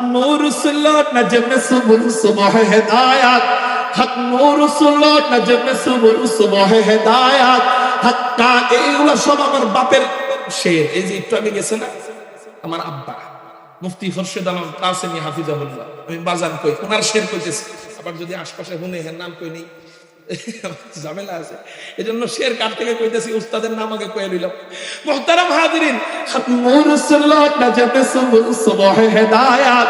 হক সুবুল সুবহ হেদায়াত। হক সুবুল সুবহ হেদায়াত। এইগুলো সব আমার বাপের শের এই যে একটু আগে গেছে না? আমার আব্বা, মুফতি খোরশেদ আলম কাসেমি হাফিজাহুল্লাহ। আমি বাজার কই, ওনার শের কইতেছি। আবার যদি আশপাশে হুনে হ্যাঁ নাম কই নেই। ঝামেলা আছে এজন্য শের কার থেকে কইতেছি উস্তাদের নাম আগে কয়ে লইলাম মুহতারাম হাজিরিন খতমুর সুল্লাত নজব সুবুল সুবহ হিদায়াত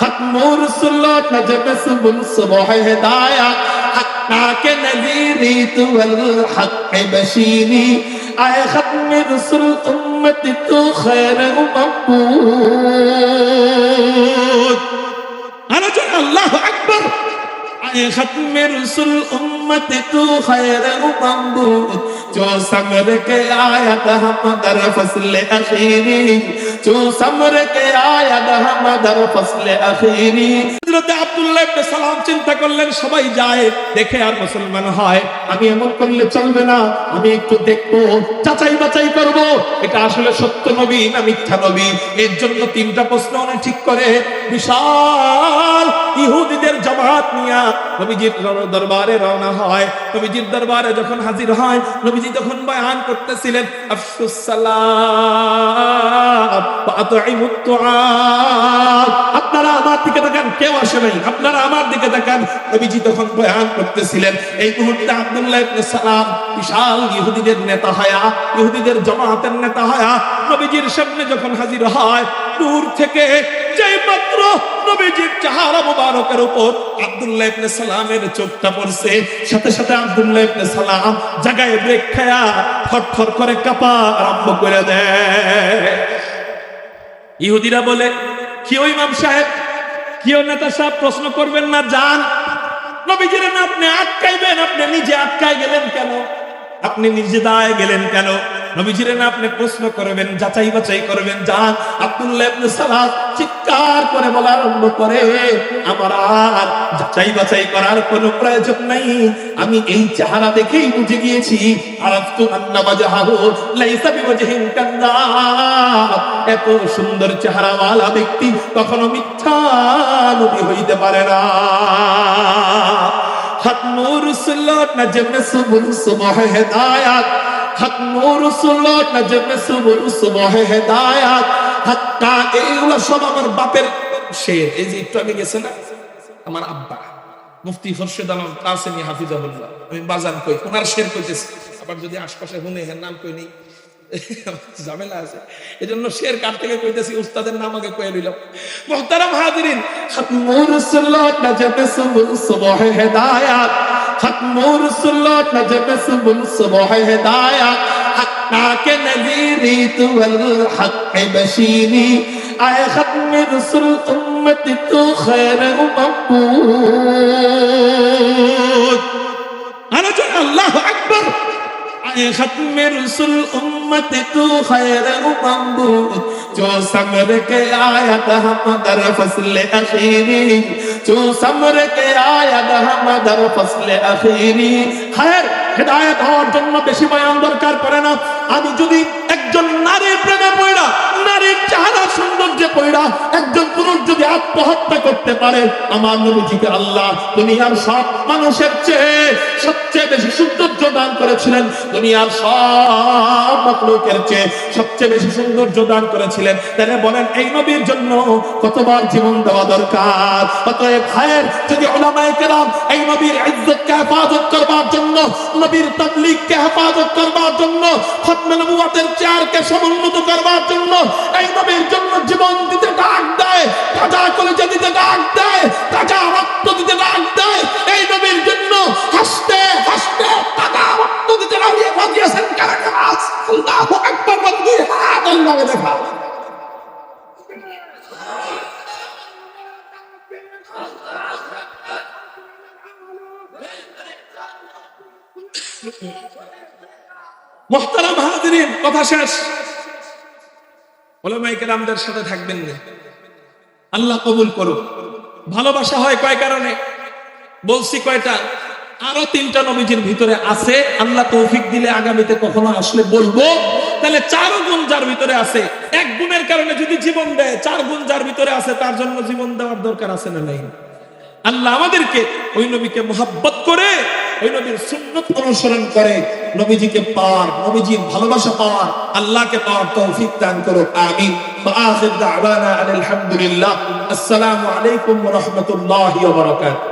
খতমুর সুল্লাত নজব সুবুল সুবহ হিদায়াত حتى كنذيري تول حق بشيري آي ختم رسل أمتي تو خير مقبول أنا جل الله أكبر آي চিন্তা করলেন, সবাই যায়, দেখে আর মুসলমান হয়। আমি এমন করলে চলবে না, আমি একটু দেখব চাচাই বাচাই করব। এটা আসলে সত্য নবী না মিথ্যা নবী? এর জন্য তিনটা প্রশ্ন উনি ঠিক করে। বিশাল ইহুদিদের জামাত নিয়া নবীজির দরবারে রওনা হয়। নবীজির দরবারে যখন হাজির হয়, নবীজি তখন বয়ান করতেছিলেন, আফসুস সালাম নাই আপনারা আমার দিকে নবীজি তখন বয়ান করতেছিলেন, এই মুহূর্তে আব্দুল্লাহ ইবনে সালাম বিশাল ইহুদিদের নেতা হয়া, ইহুদিদের নেতা হয়া, নবীজির সামনে যখন হাজির হয়, দূর থেকে যেই মাত্র নবীজির চেহারা মুবারকের উপর আব্দুল্লাহ ইবনে সালামের চোখটা পড়ছে, সাথে সাথে আব্দুল্লাহ ইবনে সালাম জায়গায় ব্রেক খায়া করে কাঁপা আরম্ভ করে দেয়। ইহুদিরা বলে, কি ওই ইমাম সাহেব কি ও নেতা সাহেব প্রশ্ন করবেন না? যান। নবীজির আপনি আটকাইবেন, আপনি নিজে আটকায় গেলেন কেন? আপনি নিজে দায় গেলেন কেন? নবীজির না আপনি প্রশ্ন করবেন, যাচাই বাছাই করবেন, যান। আব্দুল্লাহ ইবনে চিৎকার করে বলা আরম্ভ করে, আমার আর যাচাই বাছাই করার কোনো প্রয়োজন নাই। আমি এই চেহারা দেখেই বুঝে গিয়েছি, আরাফতু লাইসা বিওয়াজহিন কান্নাব এত সুন্দর ব্যক্তি কখনো মিথ্যা নবী হইতে পারে না। খতমুর সুল্লাত নজম সুবুল সুবহ হিদায়াত। এইগুলো সব আমার বাপের শের এই যে একটু আগে গেছে না? আমার আব্বা, মুফতি খোরশেদ আলম কাসেমি হাফিজাহুল্লাহ। আমি বাজান কই, ওনার শের কইতেছি। আবার যদি আশপাশে হুনে হের নাম কই নেই, ঝামেলা আছে। এজন্য শের কার থেকে কইতেছি? উস্তাদের নাম আগে কয়ে লইলাম। মুহতারাম হাজিরিন। খতমুর সুল্লাত নজব সুবহ হিদায়াত। খতমুর সুল্লত নজবস বুল সুবহ হেদায়া حقناك نذيري تو الحق بشيري آئے ختم رسول امت تو خیر مقبود آنا جو اللہ اکبر آئے ختم رسول امت تو خیر مقبود جو سمر کے آیا تھا ہم در فصل اخیری تو صبر کے آیا مدر فصل اخیری خیر হেদায়েত হওয়ার জন্য বেশি বয়ান দরকার পড়ে না। আমি যদি একজন নারীর প্রেমে পড়া নারীর চেহারা সৌন্দর্যে পড়া একজন পুরুষ যদি আত্মহত্যা করতে পারে, আমার আল্লাহ দুনিয়ার সব মানুষের চেয়ে সবচেয়ে বেশি সৌন্দর্য দান করেছিলেন। দুনিয়ার সব চেয়ে সবচেয়ে বেশি সৌন্দর্য দান করেছিলেন। তাহলে বলেন, এই নবীর জন্য কতবার জীবন দেওয়া দরকার? অতএব ভাইয়ের যদি এই নবীর ইজ্জতকে হেফাজত করবার জন্য, নবীর তাবলীগকে হেফাজত করবার জন্য, খতমে নবুয়তের সমুন্নত করবার জন্য এই নবীর জন্য জীবন দিতে ডাক দেয় তাজা কলেজে দিতে ডাক দেয় তাজা রক্ত দিতে ডাক দেয়। এই নবীর জন্য হাসতে হাসতে তাজা রক্ত দিতে রাজিয়ে রাজিয়েছেন কারা আল্লাহু আকবার দেখা। মোহতারাম হাজিরিন, কথা শেষ। ওলামাই কেরামদের সাথে থাকবেন না। আল্লাহ কবুল করুক। ভালোবাসা হয় কয় কারণে? বলছি কয়টা? আরও তিনটা নবীজির ভিতরে আছে। আল্লাহ তৌফিক দিলে আগামীতে কখনো আসলে বলব তাহলে চার গুণ যার ভিতরে আছে, এক গুণের কারণে যদি জীবন দেয়, চার গুণ যার ভিতরে আছে, তার জন্য জীবন দেওয়ার দরকার আছে না নাই? আল্লাহ আমাদেরকে ওই নবীকে মোহাব্বত করে, ওই নবীর সুন্নত অনুসরণ করে, নবীজিকে পাওয়ার নবীজির ভালোবাসা পাওয়ার الله کے پاس توفیق دان کرو آمین فآخر دعوانا ان الحمد لله السلام عليكم ورحمة الله وبركاته